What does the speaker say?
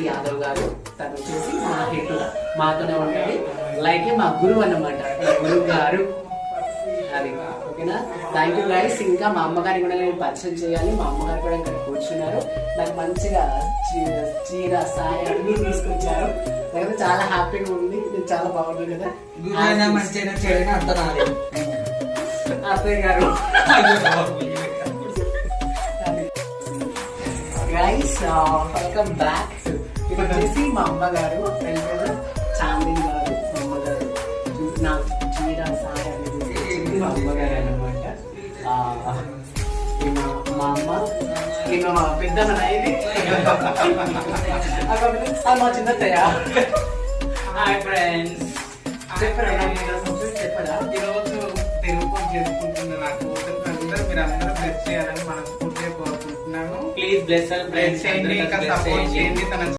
కీర్తి యాదవ్ గారు తను వచ్చేసి మా హెడ్ మాతోనే ఉంటుంది లైక్ మా గురువు అన్నమాట. మా గురువు గారు. అది ఓకేనా? థ్యాంక్ యూ గైస్ ఇంకా మా అమ్మగారిని కూడా నేను పరిచయం చేయాలి. మా అమ్మగారు కూడా ఇక్కడ కూర్చున్నారు. నాకు మంచిగా చీర సారీ అన్ని తీసుకొచ్చారు. నాకైతే చాలా హ్యాపీగా ఉంది. ఇది చాలా బాగుంది కదా. అత్తయ్య గారు. గైస్ వెల్కమ్ బ్యాక్ ఇది వచ్చేసి మా అమ్మగారు పేరు చాందిని గారు మా అమ్మగారు. నాకు చీర సారీ అనేది మా అమ్మగారు అనమాట మా అమ్మ ఈమె మా పెద్దమ్మ అది మా చిన్నత్తయ్య. హాయ్ ఫ్రెండ్స్ చెప్పరా చెప్పరా? ఈరోజు తెలుగు చేసుకుంటున్న నా కూతురు మీరు అందరూ బ్లెస్ చేయాలని మనస్ఫూర్తిగా కోరుకుంటున్నాను. ప్లీజ్ బ్లెస్ బ్లెస్ చేయండి. సపోర్ట్ చేయండి. తన